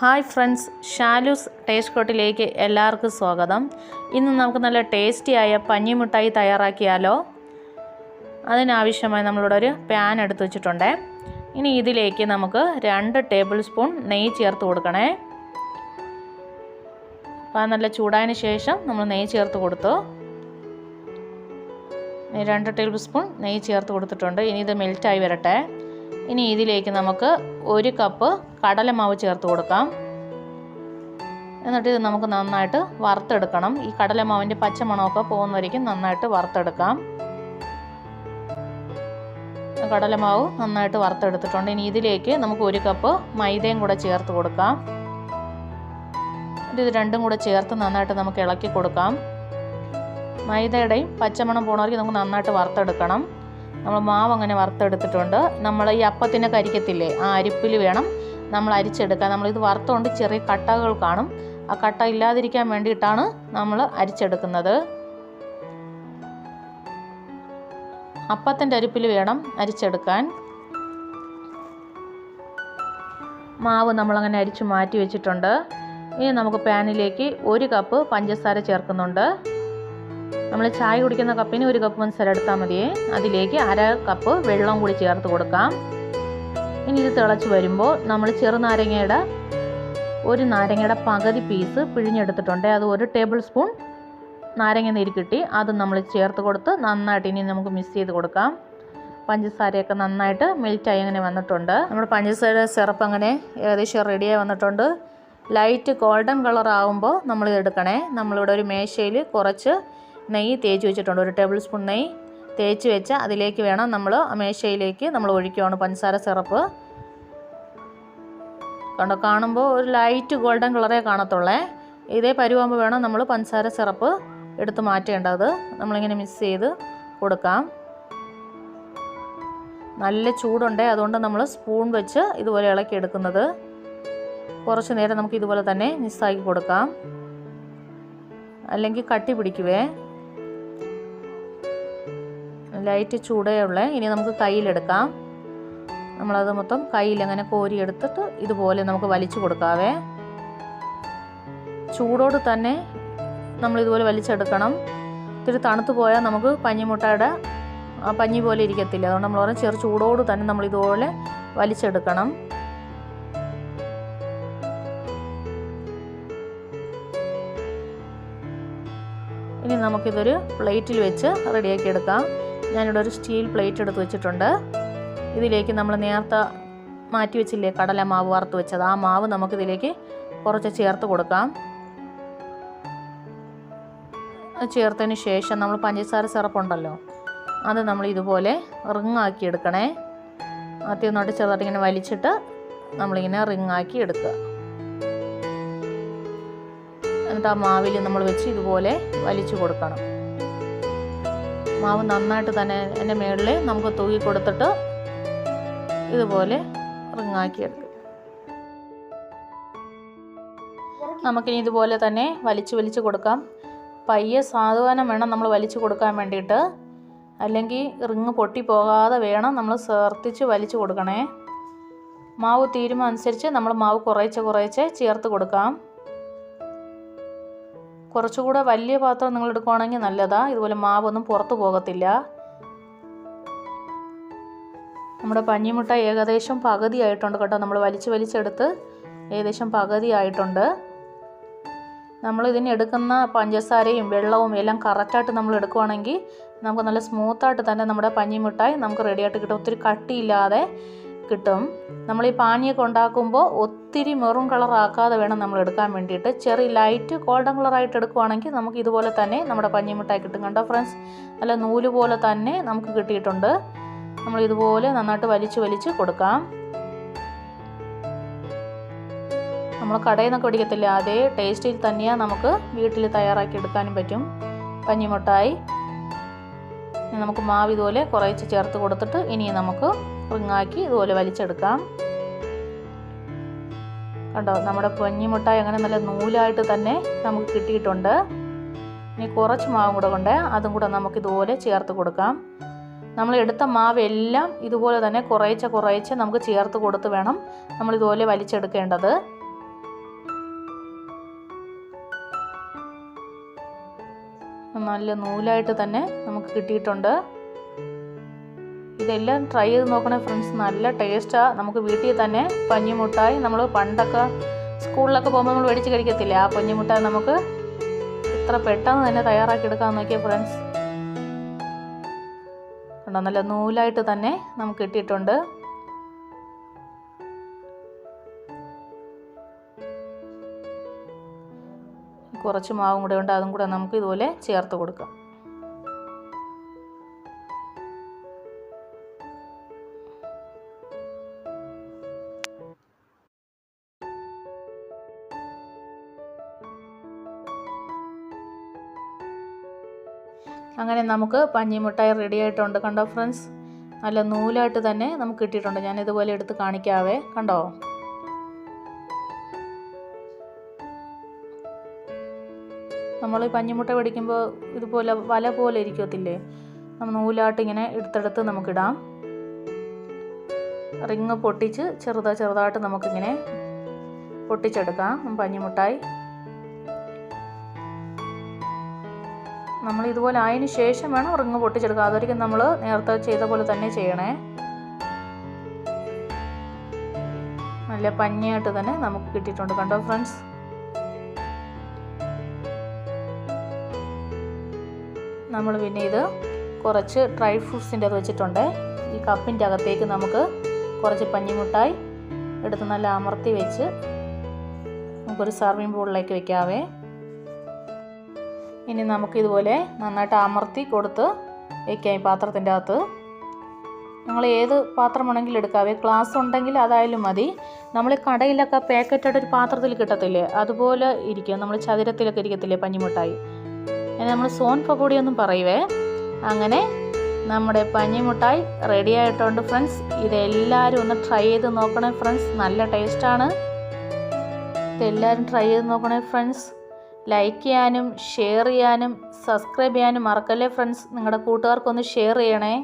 Hi friends Shalu's taste കോട്ടിലേക്ക് എല്ലാവർക്കും സ്വാഗതം. ഇന്ന് നമുക്ക് നല്ല ടേസ്റ്റിയായ പഞ്ഞിമുട്ടായി തയ്യാറാക്കിയാലോ? അതിനാവശ്യമായി നമ്മളിവിടെ ഒരു പാൻ എടുത്ത് വെച്ചിട്ടുണ്ട്. ഇനി ഇതിലേക്ക് നമുക്ക് രണ്ട് ടേബിൾ സ്പൂൺ നെയ്യ് ചേർത്ത് കൊടുക്കണേ. പാൻ നല്ല ചൂടായതിന് ശേഷം നമ്മൾ നെയ്യ് ചേർത്ത് കൊടുത്തു. രണ്ട് ടേബിൾ സ്പൂൺ നെയ്യ് ചേർത്ത് കൊടുത്തിട്ടുണ്ട്. ഇനി ഇത് മെൽറ്റായി വരട്ടെ. ഇനി ഇതിലേക്ക് നമുക്ക് ഒരു കപ്പ് കടലമാവ് ചേർത്ത് കൊടുക്കാം. എന്നിട്ട് ഇത് നമുക്ക് നന്നായിട്ട് വറുത്തെടുക്കണം. ഈ കടലമാവിന്റെ പച്ചമണമൊക്കെ പോകുന്നവരേക്കും നന്നായിട്ട് വറുത്തെടുക്കാം. കടലമാവ് നന്നായിട്ട് വറുത്തെടുത്തിട്ടുണ്ട്. ഇനി ഇതിലേക്ക് നമുക്ക് ഒരു കപ്പ് മൈദയും കൂടെ ചേർത്ത് കൊടുക്കാം. ഇത് രണ്ടും കൂടെ ചേർത്ത് നന്നായിട്ട് നമുക്ക് ഇളക്കി കൊടുക്കാം. മൈദയുടെയും പച്ചമണം പോണവർക്ക് നമുക്ക് നന്നായിട്ട് വറുത്തെടുക്കണം. നമ്മൾ മാവ് അങ്ങനെ വറുത്തെടുത്തിട്ടുണ്ട്. നമ്മൾ ഈ അപ്പത്തിന്റെ കരിക്കത്തില്ലേ? ആ അരിപ്പിൽ വേണം നമ്മൾ അരിച്ചെടുക്കാൻ. നമ്മളിത് വറുത്തുകൊണ്ട് ചെറിയ കട്ടകൾ കാണും. ആ കട്ട ഇല്ലാതിരിക്കാൻ വേണ്ടിയിട്ടാണ് നമ്മൾ അരിച്ചെടുക്കുന്നത്. അപ്പത്തിന്റെ അരിപ്പിൽ വേണം അരിച്ചെടുക്കാൻ. മാവ് നമ്മളങ്ങനെ അരിച്ചു മാറ്റി വെച്ചിട്ടുണ്ട്. ഇനി നമുക്ക് പാനിലേക്ക് ഒരു കപ്പ് പഞ്ചസാര ചേർക്കുന്നുണ്ട്. നമ്മൾ ചായ കുടിക്കുന്ന കപ്പിന് ഒരു കപ്പ് പഞ്ചസാര എടുത്താൽ മതിയേ. അതിലേക്ക് അര കപ്പ് വെള്ളം കൂടി ചേർത്ത് കൊടുക്കാം. ഇനി ഇത് തിളച്ച് വരുമ്പോൾ നമ്മൾ ചെറുനാരങ്ങയുടെ ഒരു നാരങ്ങയുടെ പകുതി പീസ് പിഴിഞ്ഞെടുത്തിട്ടുണ്ട്. അത് ഒരു ടേബിൾ സ്പൂൺ നാരങ്ങ നീര് കിട്ടി. അത് നമ്മൾ ചേർത്ത് കൊടുത്ത് നന്നായിട്ട് ഇനി നമുക്ക് മിക്സ് ചെയ്ത് കൊടുക്കാം. പഞ്ചസാരയൊക്കെ നന്നായിട്ട് മെൽറ്റായി അങ്ങനെ വന്നിട്ടുണ്ട്. നമ്മുടെ പഞ്ചസാര സിറപ്പ് അങ്ങനെ ഏകദേശം റെഡിയായി വന്നിട്ടുണ്ട്. ലൈറ്റ് ഗോൾഡൻ കളർ ആകുമ്പോൾ നമ്മളിത് എടുക്കണേ. നമ്മളിവിടെ ഒരു മേശയിൽ കുറച്ച് നെയ്യ് തേച്ച് വെച്ചിട്ടുണ്ട്. ഒരു ടേബിൾ സ്പൂൺ നെയ്യ് തേച്ച് വെച്ച് അതിലേക്ക് വേണം നമ്മൾ മേശയിലേക്ക് നമ്മൾ ഒഴിക്കുകയാണ് പഞ്ചസാര സിറപ്പ്. കണ്ടോ കാണുമ്പോൾ ഒരു ലൈറ്റ് ഗോൾഡൻ കളറേ കാണത്തുള്ളേ. ഇതേ പരുവാകുമ്പോൾ വേണം നമ്മൾ പഞ്ചസാര സിറപ്പ് എടുത്ത് മാറ്റേണ്ടത് നമ്മളിങ്ങനെ മിക്സ് ചെയ്ത് കൊടുക്കാം. നല്ല ചൂടുണ്ട് അതുകൊണ്ട് നമ്മൾ സ്പൂൺ വെച്ച് ഇതുപോലെ ഇളക്കി എടുക്കുന്നത്. കുറച്ച് നേരം നമുക്ക് ഇതുപോലെ തന്നെ മിക്സാക്കി കൊടുക്കാം. അല്ലെങ്കിൽ കട്ടി പിടിക്കുവേ. ലൈറ്റ് ചൂടേ ഉള്ളേ ഇനി നമുക്ക് കയ്യിലെടുക്കാം. നമ്മളത് മൊത്തം കയ്യിൽ അങ്ങനെ കോരി എടുത്തിട്ട് ഇതുപോലെ നമുക്ക് വലിച്ചു കൊടുക്കാവേ. ചൂടോട് തന്നെ നമ്മൾ ഇതുപോലെ വലിച്ചെടുക്കണം. ഇത്തിരി തണുത്ത് പോയാൽ നമുക്ക് പഞ്ഞിമുട്ടയുടെ ആ പഞ്ഞി പോലെ ഇരിക്കത്തില്ല. അതുകൊണ്ട് നമ്മൾ പറഞ്ഞാൽ ചെറു ചൂടോട് തന്നെ നമ്മൾ ഇതുപോലെ വലിച്ചെടുക്കണം. ഇനി നമുക്കിതൊരു പ്ലേറ്റിൽ വെച്ച് റെഡിയാക്കി എടുക്കാം ഞാനിവിടെ ഒരു സ്റ്റീൽ പ്ലേറ്റ് എടുത്ത് വെച്ചിട്ടുണ്ട്. ഇതിലേക്ക് നമ്മൾ നേരത്തെ മാറ്റി വെച്ചില്ലേ കടല മാവ് വറുത്ത് വെച്ചത്. ആ മാവ് നമുക്കിതിലേക്ക് കുറച്ച് ചേർത്ത് കൊടുക്കാം. ചേർത്തതിന് ശേഷം നമ്മൾ പഞ്ചസാര സിറപ്പുണ്ടല്ലോ അത് നമ്മൾ ഇതുപോലെ റിങ്ങാക്കി എടുക്കണേ. ആദ്യം നോട്ട് ചെറുതായിട്ട് ഇങ്ങനെ വലിച്ചിട്ട് നമ്മളിങ്ങനെ റിങ്ങാക്കി എടുക്കുക. എന്നിട്ട് ആ മാവിൽ നമ്മൾ വെച്ച് ഇതുപോലെ വലിച്ചു കൊടുക്കണം. മാവ് നന്നായിട്ട് തന്നെ എന്റെ മുകളിൽ നമുക്ക് തൂക്കി കൊടുത്തിട്ട് ഇതുപോലെ റിങ്ങാക്കി എടുക്കും നമുക്കിനി ഇതുപോലെ തന്നെ വലിച്ചു വലിച്ചു കൊടുക്കാം. പയ്യെ സാധുവാനം വേണം നമ്മൾ വലിച്ചു കൊടുക്കാൻ വേണ്ടിയിട്ട്. അല്ലെങ്കിൽ റിങ് പൊട്ടി പോകാതെ വേണം നമ്മൾ സേർത്തിച്ച് വലിച്ചു കൊടുക്കണേ. മാവ് തീരുമാനുസരിച്ച് നമ്മൾ മാവ് കുറേശ്ശെ കുറേശ്ശെ ചേർത്ത് കൊടുക്കാം. കുറച്ചുകൂടെ വലിയ പാത്രം നിങ്ങൾ എടുക്കുവാണെങ്കിൽ നല്ലതാണ് ഇതുപോലെ മാവൊന്നും പുറത്ത് പോകത്തില്ല. നമ്മുടെ പഞ്ഞിമുട്ട ഏകദേശം പകുതി ആയിട്ടുണ്ട് കേട്ടോ. നമ്മൾ വലിച്ച് വലിച്ചെടുത്ത് ഏകദേശം പകുതി ആയിട്ടുണ്ട്. നമ്മൾ ഇതിന് എടുക്കുന്ന പഞ്ചസാരയും വെള്ളവും എല്ലാം കറക്റ്റായിട്ട് നമ്മൾ എടുക്കുവാണെങ്കിൽ നമുക്ക് നല്ല സ്മൂത്തായിട്ട് തന്നെ നമ്മുടെ പഞ്ഞിമിഠായി നമുക്ക് റെഡിയായിട്ട് കിട്ടും. ഒത്തിരി കട്ടിയില്ലാതെ കിട്ടും. നമ്മൾ ഈ പാനിയൊക്കെ ഉണ്ടാക്കുമ്പോൾ ഒത്തിരി മെറും കളറാക്കാതെ വേണം നമ്മൾ എടുക്കാൻ വേണ്ടിയിട്ട്. ചെറിയ ലൈറ്റ് ഗോൾഡൻ കളറായിട്ട് എടുക്കുവാണെങ്കിൽ നമുക്ക് ഇതുപോലെ തന്നെ നമ്മുടെ പഞ്ഞിമിഠായി കിട്ടും കണ്ടോ ഫ്രണ്ട്സ്? നല്ല നൂൽ പോലെ തന്നെ നമുക്ക് കിട്ടിയിട്ടുണ്ട്. നമ്മൾ ഇതുപോലെ നന്നായിട്ട് വലിച്ച് വലിച്ച് കൊടുക്കാം. നമ്മൾ കടയിൽ നിന്നൊക്കെ പിടിക്കത്തില്ല അതേ ടേസ്റ്റിൽ തന്നെയാണ് നമുക്ക് വീട്ടിൽ തയ്യാറാക്കി എടുക്കാനും പറ്റും. പഞ്ഞിമുട്ടായി നമുക്ക് മാവ് ഇതുപോലെ കുറേച്ച് ചേർത്ത് കൊടുത്തിട്ട് ഇനി നമുക്ക് റിങ്ങാക്കി ഇതുപോലെ വലിച്ചെടുക്കാം. കണ്ടോ നമ്മുടെ പൊഞ്ഞിമുട്ടായി അങ്ങനെ നല്ല നൂലായിട്ട് തന്നെ നമുക്ക് കിട്ടിയിട്ടുണ്ട്. ഇനി കുറച്ച് മാവും കൂടെ കൊണ്ട് അതും കൂടെ നമുക്ക് ഇതുപോലെ ചേർത്ത് കൊടുക്കാം. നമ്മൾ എടുത്ത മാവ് എല്ലാം ഇതുപോലെ തന്നെ കുറേശ്ശെ കുറേശ്ശെ നമുക്ക് ചേർത്ത് കൊടുത്ത് വേണം നമ്മൾ ഇതുപോലെ വലിച്ചെടുക്കേണ്ടത്. നല്ല നൂലായിട്ട് തന്നെ നമുക്ക് കിട്ടിയിട്ടുണ്ട്. ഇതെല്ലാം ട്രൈ ചെയ്ത് നോക്കണേ ഫ്രണ്ട്സ് നല്ല ടേസ്റ്റാണ് നമുക്ക് വീട്ടിൽ തന്നെ പഞ്ഞിമുട്ടായി നമ്മൾ പണ്ടൊക്കെ സ്കൂളിലൊക്കെ പോകുമ്പോൾ നമ്മൾ മേടിച്ച് കഴിക്കത്തില്ലേ? ആ പഞ്ഞിമുട്ടായി നമുക്ക് ഇത്ര പെട്ടെന്ന് തന്നെ തയ്യാറാക്കി എടുക്കാൻ നോക്കിയ ഫ്രണ്ട്സ് കണ്ടോ? നല്ല നൂലായിട്ട് തന്നെ നമുക്ക് കിട്ടിയിട്ടുണ്ട്. കുറച്ച് മാവും കൂടെ ഉണ്ട് അതും കൂടെ നമുക്ക് ഇതുപോലെ ചേർത്ത് കൊടുക്കാം. അങ്ങനെ നമുക്ക് പഞ്ഞിമുട്ടായി റെഡി ആയിട്ടുണ്ട് കണ്ടോ ഫ്രണ്ട്സ് നല്ല നൂലായിട്ട് തന്നെ നമുക്ക് കിട്ടിയിട്ടുണ്ട്. ഞാൻ ഇതുപോലെ എടുത്ത് കാണിക്കാവേ. കണ്ടോ? നമ്മൾ പഞ്ഞിമുട്ട പിടിക്കുമ്പോൾ ഇതുപോലെ വല പോലെ ഇരിക്കത്തില്ലേ? നമ്മൾ നൂലാട്ട് ഇങ്ങനെ എടുത്തെടുത്ത് നമുക്കിടാം. റിങ് പൊട്ടിച്ച് ചെറുതാ ചെറുതായിട്ട് നമുക്കിങ്ങനെ പൊട്ടിച്ചെടുക്കാം. പഞ്ഞിമുട്ടായി. നമ്മൾ ഇതുപോലെ ആയതിന് ശേഷം വേണം റിങ് പൊട്ടിച്ചെടുക്കുക അതൊരിക്കലും നമ്മൾ നേരത്തെ ചെയ്ത പോലെ തന്നെ ചെയ്യണേ. നല്ല പഞ്ഞിയായിട്ട് തന്നെ നമുക്ക് കിട്ടിയിട്ടുണ്ട്. കണ്ടോ ഫ്രണ്ട്സ്? നമ്മൾ പിന്നെ ഇത് കുറച്ച് ഡ്രൈ ഫ്രൂട്ട്സിന്റെ അത് വെച്ചിട്ടുണ്ട്. ഈ കപ്പിന്റെ അകത്തേക്ക് നമുക്ക് കുറച്ച് പഞ്ഞിമുട്ടായി എടുത്ത് നല്ല അമർത്തി വെച്ച് നമുക്കൊരു സർവിങ് ബോളിലേക്ക് വെക്കാവേ. ഇനി നമുക്കിതുപോലെ നന്നായിട്ട് അമർത്തി കൊടുത്ത് വയ്ക്കാം ഈ പാത്രത്തിന്റെ അകത്ത്. നിങ്ങൾ ഏത് പാത്രം വേണമെങ്കിലും എടുക്കാവേ. ഗ്ലാസ് ഉണ്ടെങ്കിൽ അതായാലും മതി. നമ്മൾ കടയിലൊക്കെ പാക്കറ്റായിട്ട് ഒരു പാത്രത്തിൽ കിട്ടത്തില്ലേ? അതുപോലെ ഇരിക്കും. നമ്മൾ ചതുരത്തിലൊക്കെ ഇരിക്കത്തില്ലേ പഞ്ഞിമുട്ടായി? അതിന് നമ്മൾ പക്കോടി ഒന്നും പറയുവേ. അങ്ങനെ നമ്മുടെ പഞ്ഞിമുട്ടായി റെഡി ആയിട്ടുണ്ട് ഫ്രണ്ട്സ് ഇതെല്ലാവരും ഒന്ന് ട്രൈ ചെയ്ത് നോക്കണേ ഫ്രണ്ട്സ് നല്ല ടേസ്റ്റാണ് ഇതെല്ലാവരും ട്രൈ ചെയ്ത് നോക്കണേ ഫ്രണ്ട്സ് ലൈക്ക് ചെയ്യാനും ഷെയർ ചെയ്യാനും സബ്സ്ക്രൈബ് ചെയ്യാനും മറക്കല്ലേ ഫ്രണ്ട്സ് നിങ്ങളുടെ കൂട്ടുകാർക്കൊന്ന് ഷെയർ ചെയ്യണേ.